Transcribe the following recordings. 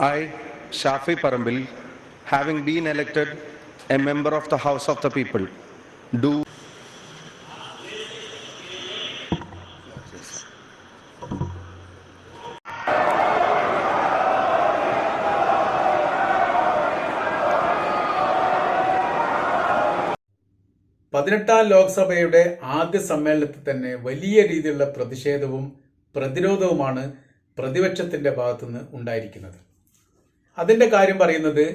I, Shafi Parambil, having been elected a member of the House of the People, do പതിനെട്ടാം ലോക്സഭയുടെ ആദ്യ സമ്മേളനത്തിൽ തന്നെ വലിയ രീതിയിലുള്ള പ്രതിഷേധവും പ്രതിരോധവുമാണ് പ്രതിപക്ഷത്തിന്റെ ഭാഗത്തുനിന്ന് ഉണ്ടായിരിക്കുന്നത്. അതിന്റെ കാര്യം പറയുന്നത്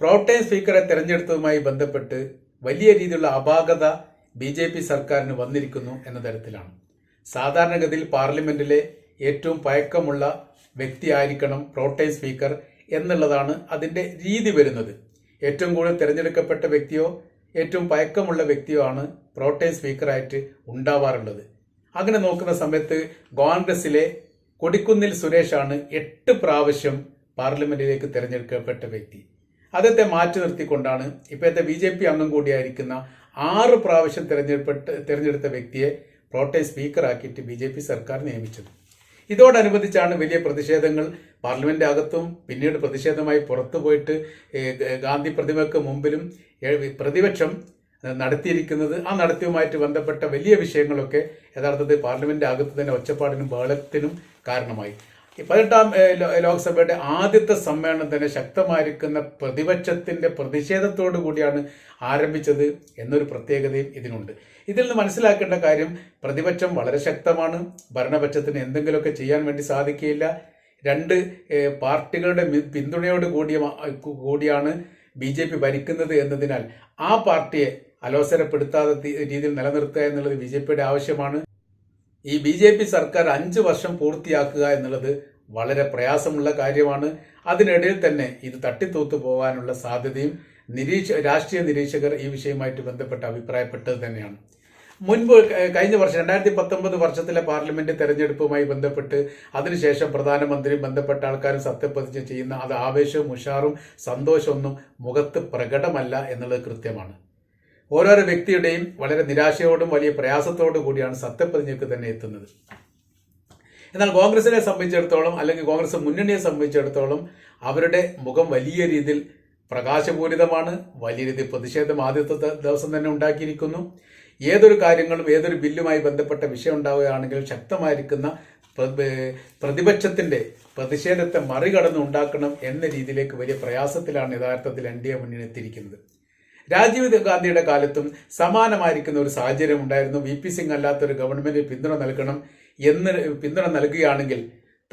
പ്രോട്ടേം സ്പീക്കറെ തെരഞ്ഞെടുത്തതുമായി ബന്ധപ്പെട്ട് വലിയ രീതിയിലുള്ള അപാകത ബി ജെ പി സർക്കാരിന് വന്നിരിക്കുന്നു എന്ന തരത്തിലാണ്. സാധാരണഗതിയിൽ പാർലമെന്റിലെ ഏറ്റവും പഴക്കമുള്ള വ്യക്തിയായിരിക്കണം പ്രോട്ടേം സ്പീക്കർ എന്നുള്ളതാണ് അതിന്റെ രീതി വരുന്നത്. ഏറ്റവും കൂടുതൽ തിരഞ്ഞെടുക്കപ്പെട്ട വ്യക്തിയോ ഏറ്റവും പഴക്കമുള്ള വ്യക്തിയോ ആണ് പ്രോട്ടേം സ്പീക്കറായിട്ട് ഉണ്ടാവാറുള്ളത്. അങ്ങനെ നോക്കുന്ന സമയത്ത് കോൺഗ്രസിലെ കൊടിക്കുന്നിൽ സുരേഷാണ് എട്ട് പ്രാവശ്യം പാർലമെന്റിലേക്ക് തിരഞ്ഞെടുക്കപ്പെട്ട വ്യക്തി. അദ്ദേഹത്തെ മാറ്റി നിർത്തിക്കൊണ്ടാണ് ഇപ്പോഴത്തെ ബി ജെ പി അംഗം കൂടിയായിരിക്കുന്ന ആറ് പ്രാവശ്യം തിരഞ്ഞെടുപ്പെട്ട് തിരഞ്ഞെടുത്ത വ്യക്തിയെ പ്രോട്ടേം സ്പീക്കറാക്കിയിട്ട് ബി ജെ പി സർക്കാർ നിയമിച്ചത്. ഇതോടനുബന്ധിച്ചാണ് വലിയ പ്രതിഷേധങ്ങൾ പാർലമെന്റ് അകത്തും പിന്നീട് പ്രതിഷേധമായി പുറത്തു പോയിട്ട് ഗാന്ധി പ്രതിമയ്ക്ക് മുമ്പിലും പ്രതിപക്ഷം നടത്തിയിരിക്കുന്നത്. ആ നടത്തിയുമായിട്ട് ബന്ധപ്പെട്ട വലിയ വിഷയങ്ങളൊക്കെ യഥാർത്ഥത്തിൽ പാർലമെന്റ് അകത്ത് തന്നെ ഒച്ചപ്പാടിനും ബഹളത്തിനും കാരണമായി. പതിനെട്ടാം ലോക്സഭയുടെ ആദ്യത്തെ സമ്മേളനം തന്നെ ശക്തമായിരിക്കുന്ന പ്രതിപക്ഷത്തിന്റെ പ്രതിഷേധത്തോടു കൂടിയാണ് ആരംഭിച്ചത് എന്നൊരു പ്രത്യേകതയും ഇതിനുണ്ട്. ഇതിൽ നിന്ന് മനസ്സിലാക്കേണ്ട കാര്യം പ്രതിപക്ഷം വളരെ ശക്തമാണ്. ഭരണപക്ഷത്തിന് എന്തെങ്കിലുമൊക്കെ ചെയ്യാൻ വേണ്ടി സാധിക്കുകയില്ല. രണ്ട് പാർട്ടികളുടെ പിന്തുണയോട് കൂടിയ കൂടിയാണ് ബി ജെ പി ഭരിക്കുന്നത് എന്നതിനാൽ ആ പാർട്ടിയെ അലോസരപ്പെടുത്താത്ത രീതിയിൽ നിലനിർത്തുക എന്നുള്ളത് ബി ജെ പിയുടെ ആവശ്യമാണ്. ഈ ബി ജെ പി സർക്കാർ അഞ്ച് വർഷം പൂർത്തിയാക്കുക എന്നുള്ളത് വളരെ പ്രയാസമുള്ള കാര്യമാണ്. അതിനിടയിൽ തന്നെ ഇത് തട്ടിത്തൂത്തു പോകാനുള്ള സാധ്യതയും നിരീക്ഷ രാഷ്ട്രീയ നിരീക്ഷകർ ഈ വിഷയവുമായിട്ട് ബന്ധപ്പെട്ട് അഭിപ്രായപ്പെട്ടത് തന്നെയാണ്. മുൻപ് കഴിഞ്ഞ വർഷം രണ്ടായിരത്തി പത്തൊമ്പത് വർഷത്തിലെ പാർലമെന്റ് തെരഞ്ഞെടുപ്പുമായി ബന്ധപ്പെട്ട് അതിനുശേഷം പ്രധാനമന്ത്രിയും ബന്ധപ്പെട്ട ആൾക്കാരും സത്യപ്രതിജ്ഞ ചെയ്യുന്ന അത് ആവേശവും ഉഷാറും സന്തോഷമൊന്നും മുഖത്ത് പ്രകടമല്ല എന്നുള്ളത് കൃത്യമാണ്. ഓരോരോ വ്യക്തിയുടെയും വളരെ നിരാശയോടും വലിയ പ്രയാസത്തോടും കൂടിയാണ് സത്യപ്രതിജ്ഞയ്ക്ക് തന്നെ എത്തുന്നത്. എന്നാൽ കോൺഗ്രസിനെ സംബന്ധിച്ചിടത്തോളം അല്ലെങ്കിൽ കോൺഗ്രസ് മുന്നണിയെ സംബന്ധിച്ചിടത്തോളം അവരുടെ മുഖം വലിയ രീതിയിൽ പ്രകാശപൂരിതമാണ് വലിയ രീതിയിൽ പ്രതിഷേധം ആദ്യത്തെ ദിവസം തന്നെ ഉണ്ടാക്കിയിരിക്കുന്നു. ഏതൊരു കാര്യങ്ങളും ഏതൊരു ബില്ലുമായി ബന്ധപ്പെട്ട വിഷയം ഉണ്ടാവുകയാണെങ്കിൽ ശക്തമായിരിക്കുന്ന പ്രതിപക്ഷത്തിന്റെ പ്രതിഷേധത്തെ മറികടന്ന് ഉണ്ടാക്കണം എന്ന രീതിയിലേക്ക് വലിയ പ്രയാസത്തിലാണ് യഥാർത്ഥത്തിൽ എൻ ഡി എ മുന്നിൽ എത്തിയിരിക്കുന്നത്. രാജീവ് ഗാന്ധിയുടെ കാലത്തും സമാനമായിരിക്കുന്ന ഒരു സാഹചര്യം ഉണ്ടായിരുന്നു. വി പി സിംഗ് അല്ലാത്തൊരു ഗവൺമെന്റ് പിന്തുണ നൽകണം എന്ന് പിന്തുണ നൽകുകയാണെങ്കിൽ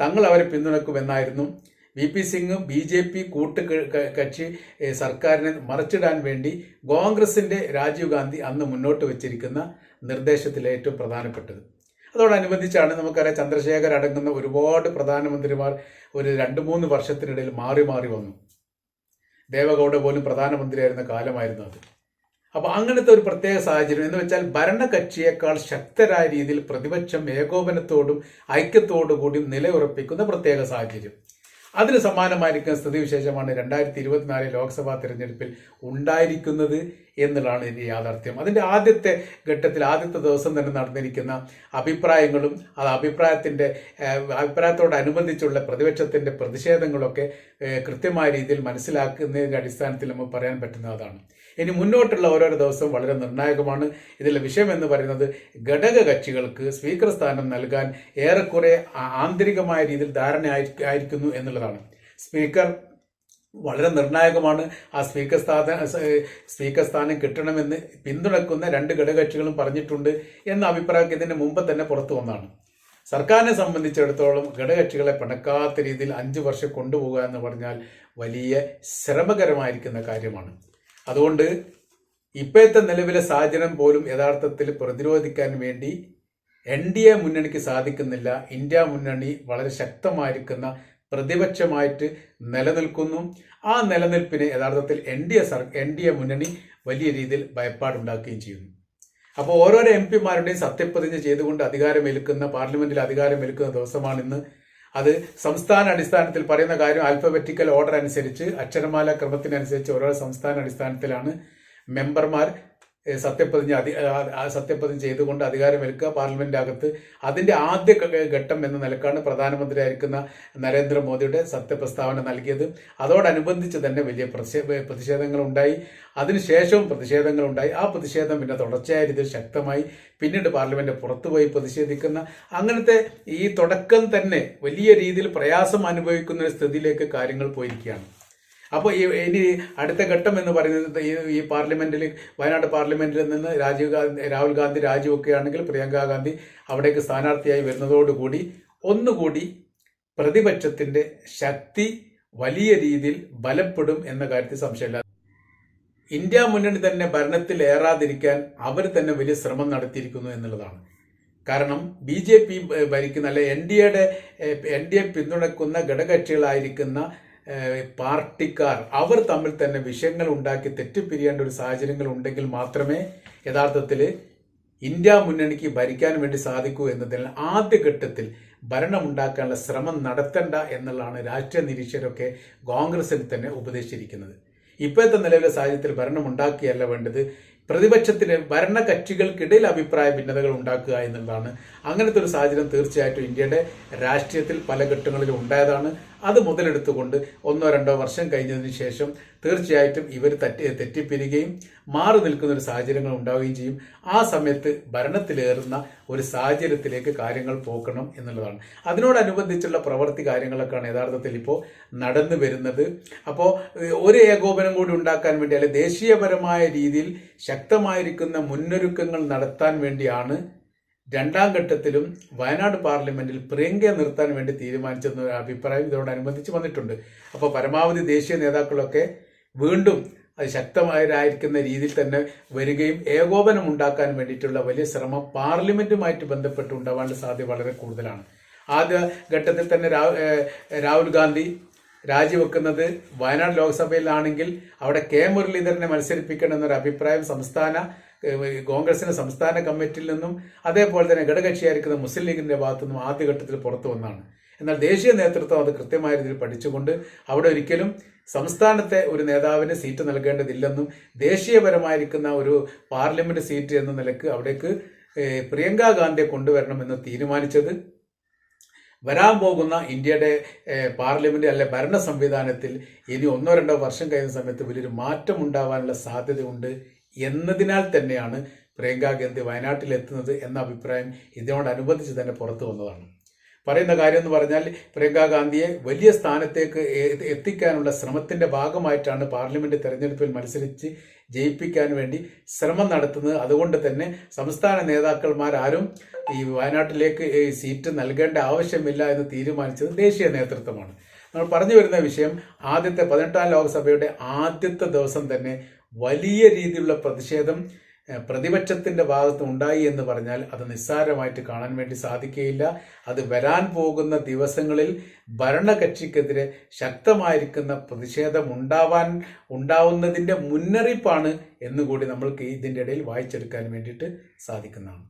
തങ്ങൾ അവരെ പിന്തുണക്കുമെന്നായിരുന്നു. V P Singh B J P കൂട്ട് കക്ഷി സർക്കാരിനെ മറച്ചിടാൻ വേണ്ടി കോൺഗ്രസിന്റെ രാജീവ് ഗാന്ധി അന്ന് മുന്നോട്ട് വച്ചിരിക്കുന്ന നിർദ്ദേശത്തിലെ ഏറ്റവും പ്രധാനപ്പെട്ടത്. അതോടനുബന്ധിച്ചാണ് നമുക്കറിയാം ചന്ദ്രശേഖർ അടങ്ങുന്ന ഒരുപാട് പ്രധാനമന്ത്രിമാർ ഒരു രണ്ട് മൂന്ന് വർഷത്തിനിടയിൽ മാറി മാറി വന്നു. ദേവഗൌഡ പോലും പ്രധാനമന്ത്രിയായിരുന്ന കാലമായിരുന്നു അത്. അപ്പൊ അങ്ങനത്തെ ഒരു പ്രത്യേക സാഹചര്യം എന്ന് വെച്ചാൽ ഭരണകക്ഷിയേക്കാൾ ശക്തരായ രീതിയിൽ പ്രതിപക്ഷം ഏകോപനത്തോടും ഐക്യത്തോടു കൂടി നിലയുറപ്പിക്കുന്ന പ്രത്യേക സാഹചര്യം. അതിന് സമാനമായിരിക്കുന്ന സ്ഥിതിവിശേഷമാണ് രണ്ടായിരത്തി ഇരുപത്തിനാല് ലോക്സഭാ തിരഞ്ഞെടുപ്പിൽ ഉണ്ടായിരിക്കുന്നത് എന്നുള്ളതാണ് ഇതിന്റെ യാഥാർത്ഥ്യം. അതിന്റെ ആദ്യത്തെ ഘട്ടത്തിൽ ആദ്യത്തെ ദിവസം തന്നെ നടന്നിരിക്കുന്ന അഭിപ്രായങ്ങളും അത് അഭിപ്രായത്തിന്റെ ഏഹ്, അഭിപ്രായത്തോടനുബന്ധിച്ചുള്ള പ്രതിപക്ഷത്തിന്റെ പ്രതിഷേധങ്ങളൊക്കെ കൃത്യമായ രീതിയിൽ മനസ്സിലാക്കുന്നതിന്റെ അടിസ്ഥാനത്തിൽ നമുക്ക് പറയാൻ പറ്റുന്നതാണ്. ഇനി മുന്നോട്ടുള്ള ഓരോരോ ദിവസവും വളരെ നിർണായകമാണ്. ഇതിലെ വിഷയം എന്ന് പറയുന്നത് ഘടക കക്ഷികൾക്ക് സ്പീക്കർ സ്ഥാനം നൽകാൻ ഏറെക്കുറെ ആന്തരികമായ രീതിയിൽ ധാരണ ആയിരിക്കുന്നു എന്നുള്ളതാണ്. സ്പീക്കർ വളരെ നിർണായകമാണ്. ആ സ്പീക്കർ സ്ഥാന സ്പീക്കർ സ്ഥാനം കിട്ടണമെന്ന് പിന്തുണക്കുന്ന രണ്ട് ഘടകകക്ഷികളും പറഞ്ഞിട്ടുണ്ട് എന്ന അഭിപ്രായം ഇതിന് മുമ്പ് തന്നെ പുറത്തു വന്നതാണ്. സർക്കാരിനെ സംബന്ധിച്ചിടത്തോളം ഘടകകക്ഷികളെ പിണക്കാത്ത രീതിയിൽ അഞ്ച് വർഷം കൊണ്ടുപോകുക എന്ന് പറഞ്ഞാൽ വലിയ ശ്രമകരമായിരിക്കുന്ന കാര്യമാണ്. അതുകൊണ്ട് ഇപ്പോഴത്തെ നിലവിലെ സാഹചര്യം പോലും യഥാർത്ഥത്തിൽ പ്രതിരോധിക്കാൻ വേണ്ടി എൻ ഡി എ മുന്നണിക്ക് സാധിക്കുന്നില്ല. ഇന്ത്യ മുന്നണി വളരെ ശക്തമായിരിക്കുന്ന പ്രതിപക്ഷമായിട്ട് നിലനിൽക്കുന്നു. ആ നിലനിൽപ്പിന് യഥാർത്ഥത്തിൽ N D A sir N D A മുന്നണി വലിയ രീതിയിൽ ഭയപ്പാടുണ്ടാക്കുകയും ചെയ്യുന്നു. അപ്പോൾ ഓരോരോ എം പിമാരുടെയും സത്യപ്രതിജ്ഞ ചെയ്തുകൊണ്ട് അധികാരമേൽക്കുന്ന പാർലമെന്റിൽ അധികാരമേൽക്കുന്ന ദിവസമാണ് ഇന്ന് അത് സംസ്ഥാന അടിസ്ഥാനത്തിൽ പറയുന്ന കാര്യം ആൽഫബറ്റിക്കൽ ഓർഡർ അനുസരിച്ച് അക്ഷരമാല ക്രമത്തിനനുസരിച്ച് ഓരോ സംസ്ഥാന അടിസ്ഥാനത്തിലാണ് മെമ്പർമാർ സത്യപ്രതിജ്ഞ അധി സത്യപ്രതിജ്ഞ ചെയ്തുകൊണ്ട് അധികാരമേൽക്കുക പാർലമെന്റ് അകത്ത് അതിന്റെ ആദ്യ ഘട്ടം എന്ന നിലക്കാണ് പ്രധാനമന്ത്രിയായിരിക്കുന്ന നരേന്ദ്രമോദിയുടെ സത്യപ്രസ്താവന നൽകിയത്. അതോടനുബന്ധിച്ച് തന്നെ വലിയ പ്രതിഷേ- പ്രതിഷേധങ്ങൾ ഉണ്ടായി അതിനുശേഷവും പ്രതിഷേധങ്ങൾ ഉണ്ടായി ആ പ്രതിഷേധം പിന്നെ തുടർച്ചയായ രീതിയിൽ ശക്തമായി പിന്നീട് പാർലമെന്റ് പുറത്തുപോയി പ്രതിഷേധിക്കുന്ന അങ്ങനത്തെ ഈ തുടക്കം തന്നെ വലിയ രീതിയിൽ പ്രയാസം അനുഭവിക്കുന്ന ഒരു സ്ഥിതിയിലേക്ക് കാര്യങ്ങൾ പോയിരിക്കുകയാണ്. അപ്പോൾ ഇനി അടുത്ത ഘട്ടം എന്ന് പറയുന്നത് ഈ പാർലമെന്റിൽ വയനാട് പാർലമെന്റിൽ നിന്ന് രാജീവ് ഗാന്ധി രാഹുൽ ഗാന്ധി രാജിവെക്കുകയാണെങ്കിൽ പ്രിയങ്ക ഗാന്ധി അവിടേക്ക് സ്ഥാനാർത്ഥിയായി വരുന്നതോടുകൂടി ഒന്നുകൂടി പ്രതിപക്ഷത്തിന്റെ ശക്തി വലിയ രീതിയിൽ ബലപ്പെടും എന്ന കാര്യത്തിൽ സംശയമില്ല. ഇന്ത്യ മുന്നണി തന്നെ ഭരണത്തിൽ ഏറാതിരിക്കാൻ അവർ തന്നെ വലിയ ശ്രമം നടത്തിയിരിക്കുന്നു എന്നുള്ളതാണ്. കാരണം ബി ജെ പി ഭരിക്കുന്ന അല്ലെ എൻ ഡി എയുടെ എൻ ഡി എ പിന്തുണയ്ക്കുന്ന ഘടകകക്ഷികളായിരിക്കുന്ന ഏഹ്, പാർട്ടിക്കാർ അവർ തമ്മിൽ തന്നെ വിഷയങ്ങൾ ഉണ്ടാക്കി തെറ്റിപ്പിരിയേണ്ട ഒരു സാഹചര്യങ്ങൾ ഉണ്ടെങ്കിൽ മാത്രമേ യഥാർത്ഥത്തിൽ ഇന്ത്യ മുന്നണിക്ക് ഭരിക്കാൻ വേണ്ടി സാധിക്കൂ എന്നതിൽ ആദ്യഘട്ടത്തിൽ ഭരണമുണ്ടാക്കാനുള്ള ശ്രമം നടത്തണ്ട എന്നുള്ളതാണ് രാഷ്ട്രീയ നിരീക്ഷകരൊക്കെ കോൺഗ്രസിൽ തന്നെ ഉപദേശിച്ചിരിക്കുന്നത്. ഇപ്പോഴത്തെ നിലവിലെ സാഹചര്യത്തിൽ ഭരണമുണ്ടാക്കിയല്ല വേണ്ടത്. പ്രതിപക്ഷത്തിന് ഭരണകക്ഷികൾക്കിടയിൽ അഭിപ്രായ ഭിന്നതകൾ ഉണ്ടാക്കുക എന്നുള്ളതാണ്. അങ്ങനത്തെ ഒരു സാഹചര്യം തീർച്ചയായിട്ടും ഇന്ത്യയുടെ രാഷ്ട്രീയത്തിൽ പല ഘട്ടങ്ങളിലും ഉണ്ടായതാണ്. അത് മുതലെടുത്തുകൊണ്ട് ഒന്നോ രണ്ടോ വർഷം കഴിഞ്ഞതിന് ശേഷം തീർച്ചയായിട്ടും ഇവർ തെറ്റി തെറ്റിപ്പിരികയും മാറി നിൽക്കുന്ന ഒരു സാഹചര്യങ്ങൾ ഉണ്ടാവുകയും ചെയ്യും. ആ സമയത്ത് ഭരണത്തിലേറുന്ന ഒരു സാഹചര്യത്തിലേക്ക് കാര്യങ്ങൾ പോക്കണം എന്നുള്ളതാണ്. അതിനോടനുബന്ധിച്ചുള്ള പ്രവൃത്തി കാര്യങ്ങളൊക്കെയാണ് യഥാർത്ഥത്തിൽ ഇപ്പോൾ നടന്നു വരുന്നത്. അപ്പോൾ ഒരു ഏകോപനം കൂടി ഉണ്ടാക്കാൻ വേണ്ടി അല്ലെങ്കിൽ ദേശീയപരമായ രീതിയിൽ ശക്തമായിരിക്കുന്ന മുന്നൊരുക്കങ്ങൾ നടത്താൻ വേണ്ടിയാണ് രണ്ടാം ഘട്ടത്തിലും വയനാട് പാർലമെന്റിൽ പ്രിയങ്കയെ നിർത്താൻ വേണ്ടി തീരുമാനിച്ചെന്ന ഒരു അഭിപ്രായം ഇതോടനുബന്ധിച്ച് വന്നിട്ടുണ്ട്. അപ്പോൾ പരമാവധി ദേശീയ നേതാക്കളൊക്കെ വീണ്ടും അത് ശക്തമായിരായിരിക്കുന്ന രീതിയിൽ തന്നെ വരികയും ഏകോപനം ഉണ്ടാക്കാൻ വേണ്ടിയിട്ടുള്ള വലിയ ശ്രമം പാർലമെന്റുമായിട്ട് ബന്ധപ്പെട്ട് ഉണ്ടാവാനുള്ള സാധ്യത വളരെ കൂടുതലാണ്. ആദ്യ ഘട്ടത്തിൽ തന്നെ രാഹുൽ ഗാന്ധി രാജിവെക്കുന്നത് വയനാട് ലോക്സഭയിലാണെങ്കിൽ അവിടെ കെ മുരളീധരനെ മത്സരിപ്പിക്കണം എന്നൊരു അഭിപ്രായം സംസ്ഥാന കോൺഗ്രസിന്റെ സംസ്ഥാന കമ്മിറ്റിയിൽ നിന്നും അതേപോലെ തന്നെ ഘടകക്ഷിയായിരിക്കുന്ന മുസ്ലിം ലീഗിന്റെ ഭാഗത്തു നിന്നും ആദ്യഘട്ടത്തിൽ പുറത്തു വന്നാണ്. എന്നാൽ ദേശീയ നേതൃത്വം അത് കൃത്യമായ രീതിയിൽ പഠിച്ചുകൊണ്ട് അവിടെ ഒരിക്കലും സംസ്ഥാനത്തെ ഒരു നേതാവിന് സീറ്റ് നൽകേണ്ടതില്ലെന്നും ദേശീയപരമായിരിക്കുന്ന ഒരു പാർലമെന്റ് സീറ്റ് എന്ന നിലയ്ക്ക് അവിടേക്ക് പ്രിയങ്ക ഗാന്ധിയെ കൊണ്ടുവരണമെന്ന് തീരുമാനിച്ചത് വരാൻ പോകുന്ന ഇന്ത്യയുടെ പാർലമെന്റ് അല്ലെ ഭരണ സംവിധാനത്തിൽ ഇനി ഒന്നോ രണ്ടോ വർഷം കഴിയുന്ന സമയത്ത് വലിയൊരു മാറ്റം ഉണ്ടാവാനുള്ള സാധ്യതയുണ്ട് എന്നതിനാൽ തന്നെയാണ് പ്രിയങ്ക ഗാന്ധി വയനാട്ടിലെത്തുന്നത് എന്ന അഭിപ്രായം ഇതിനോടനുബന്ധിച്ച് തന്നെ പുറത്തു വന്നതാണ്. പറയുന്ന കാര്യം എന്ന് പറഞ്ഞാൽ പ്രിയങ്ക ഗാന്ധിയെ വലിയ സ്ഥാനത്തേക്ക് എത്തിക്കാനുള്ള ശ്രമത്തിന്റെ ഭാഗമായിട്ടാണ് പാർലമെന്റ് തെരഞ്ഞെടുപ്പിൽ മത്സരിച്ച് ജയിപ്പിക്കാൻ വേണ്ടി ശ്രമം നടത്തുന്നത്. അതുകൊണ്ട് തന്നെ സംസ്ഥാന നേതാക്കന്മാരാരും ഈ വയനാട്ടിലേക്ക് സീറ്റ് നൽകേണ്ട ആവശ്യമില്ല എന്ന് തീരുമാനിച്ചത് ദേശീയ നേതൃത്വമാണ്. നമ്മൾ പറഞ്ഞു വരുന്ന വിഷയം ആദ്യത്തെ പതിനെട്ടാം ലോക്സഭയുടെ ആദ്യത്തെ ദിവസം തന്നെ വലിയ രീതിയിലുള്ള പ്രതിഷേധം ഏഹ്, പ്രതിപക്ഷത്തിന്റെ ഭാഗത്ത് ഉണ്ടായി എന്ന് പറഞ്ഞാൽ അത് നിസ്സാരമായിട്ട് കാണാൻ വേണ്ടി സാധിക്കുകയില്ല. അത് വരാൻ പോകുന്ന ദിവസങ്ങളിൽ ഭരണകക്ഷിക്കെതിരെ ശക്തമായിരിക്കുന്ന പ്രതിഷേധം ഉണ്ടാവാൻ ഉണ്ടാവുന്നതിന്റെ മുന്നറിയിപ്പാണ് എന്നുകൂടി നമ്മൾക്ക് ഇതിന്റെ ഇടയിൽ വായിച്ചെടുക്കാൻ വേണ്ടിയിട്ട് സാധിക്കുന്നതാണ്.